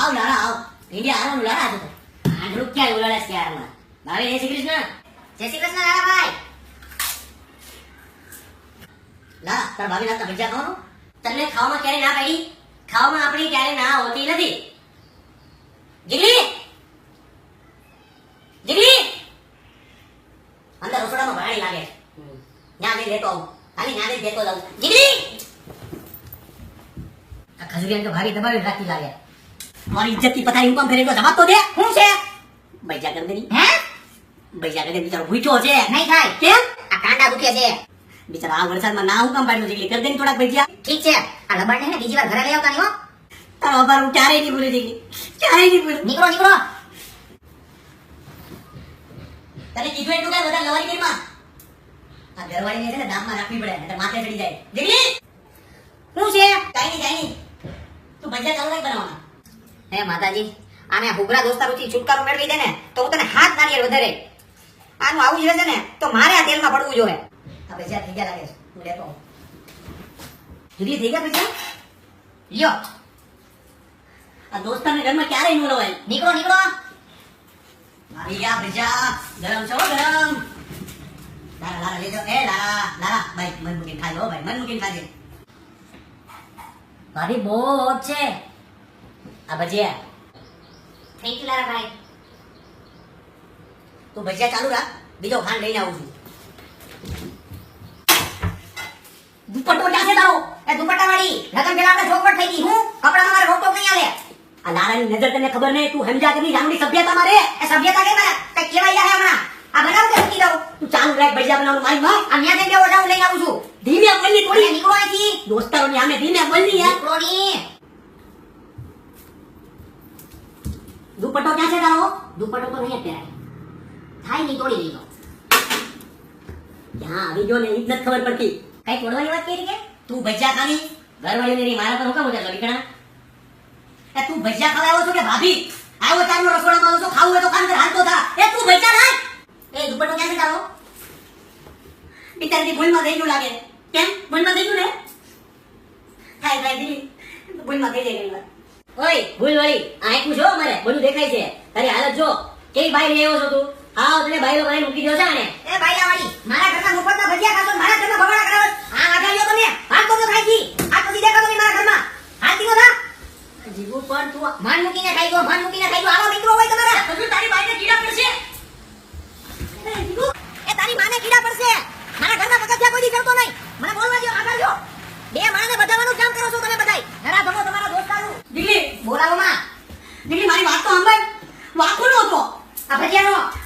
આવ લારા આવ. ઇન્ડિયા આવવાનું લારા તો આંધળું ક્યાં ઉલાડે છે યારમાં ભાવે, જય શ્રી કૃષ્ણ. જય શ્રી કૃષ્ણ લાલાભાઈ લારા તાર ભાભી ના ભજીયા ખાવાનું? તને ખાવામાં ક્યારે ના પડી? ખાવામાં આપણી ક્યારે ના હોતી નથી. જીગલી! જીગલી! અંદર રસોડામાં ભાડી લાગે. ત્યાં જઈને લેતો આવું. ખાલી ના નહીં દેતો જાઉં. જીગલી! ખજૂરિયાને તો ભાભી દબાવી રાખી લાગે. મારી ઇજ્જતની પથારી હું કામ તો જવાબ તો દે શું છે? બૈજા દેની હે? કરી દે બિચારો ભૂખ્યો છે. નહીં થાય. કેમ? આ કાંડા દુખે છે. બિચારા આ વરસાદમાં ના હું કામ પાડ્યું છે? કરી દે થોડાક ભજીયા. ઠીક છે. આ લબાડને બીજી વાર ઘરે લઈ આવતા નહીં હો. તારો અભાર હું ક્યારેય નહીં ભૂલી જઈ ક્યારેય નહીં ભૂલું. નીકળો નીકળો. તને કીધું એટલું કઈ વધારે લવારી કરી માં? આ ઘરવાળીને છે ને દામમાં રાખવી પડે નહીંતર માથે ચડી જાય. દીકરી શું છે? કાઈ નહીં કાઈ નહીં. તું ભજીયા ચાલુ રાખ બનાવવાના. હે માતાજી, આને હુગરા દોસ્તારોથી છુટકારો મેળવી દે ને તો હું તને હાથ નારિયેળ વધારે. આનું આવું જોઈએ છે ને તો મારે આ તેલમાં પડવું જોઈએ. આ ભજીયા થઈ ગયા લાગે છે, હું લેતો જુદી થઈ ગયા પૈસા? લ્યો. આ દોસ્તાને ઘરમાં ક્યારેય ન લવાય. નીકળો નીકળો. ગયા ભજીયા ગરમ છો, ગરમ. લારા લારા, લેજો. એ, લારા લારા. ભાઈ, મન મૂકીને ખાજો, ભાઈ, મન મૂકીને ખાજે. ભાભી બહુ છે. આ ભજીયા થેન્ક યુ લાલાભાઈ તું ભજીયા ચાલુ રાખ બીજો ખાંડ લઈને આવું છું. દુપટ્ટો ક્યાં છે તારો? એ દુપટ્ટા વાળી લગન પેલા આપણે ચોખવટ થઈ ગઈ. હું? કપડામાં મારે રોકટોક નહીં આવે આ લારાની નજર તને ખબર નહીં? તું સમજા કે નહીં જામડી સભ્યતા મારે. એ સભ્યતા કે મારા. કઈ કેવાય આવે હમણાં. આ બનાવ કે મૂકી દઉં તું ચાલુ રાખ ભજીયા બનાવવાનું મારી માં. આ ન્યા જઈને જાઉં લઈને આવું છું. ધીમે બોલની થોડી. નીકળો અહીંથી. દોસ્તારોની આમે ધીમે બોલની યાર. નીકળો ની દુપટ્ટો ક્યાં છે તારો? દુપટ્ટો તો નહીં અત્યારે. થાય નહીં, તોડી લીધો ક્યાં આવી ગયો ને એ જ નથી ખબર પડતી. કઈ તોડવાની વાત કરી કે? તું ભજીયા ખાની ઘરવાળીને ને મારા પર હું કામ ઉતારતો નીકળા તું ભજીયા ખાવા આવ્યો છો કે ભાભી? આવ્યો તારનો રસોડામાં આવ્યો છો, ખાવું હોય તો ખાન હાલતો થા. એ તું ભજીયા ખાય? એ દુપટ્ટો ક્યાં છે તારો? બિચારી ભૂલમાં થઈ ગયું લાગે. કેમ? ભૂલમાં થઈ ગયું ને? થાય થાય, દીદી. ભૂલમાં ગઈ જાય ગઈ વાર ઓય ભૂલ વાળી. આંખું જો મારે બધું દેખાય છે. તારી હાલત જો. કેવી બાઈ લઈ આવ્યો છો તું? આવ તને બાઈલો બાઈ મૂકી દો છે આને. એ બાઈલા વાળી મારા ઘરના મુફતના ભજીયા ખાતો મારા ઘરમાં ભગવાડા કરાવો. આ આગાડ્યો તમે. હાથ તો ખાઈ છી આ પછી દેખાતો નહીં મારા ઘરમાં. હાલતી નો થા. જીગુ પણ તું માન મૂકીને ખાઈ ગયો માન મૂકીને ખાઈ ગયો. આવા મિત્રો હોય તમારા. તારી બાઈને કીડા પડશે એ જીગુ, એ તારી માને કીડા પડશે મારા ઘરના પગથિયા કોઈ દી ચડતો નહીં મને બોલવા દો આગળ જો બે માણસને બધાવાનું કામ કરો છો તમે બધાય જરા ધમો તમારા દોસ્તારું દીકરી બોલાવો માં દીકરી મારી વાત તો સાંભળ? વાંકો નહોતો. આ ભજીયાનો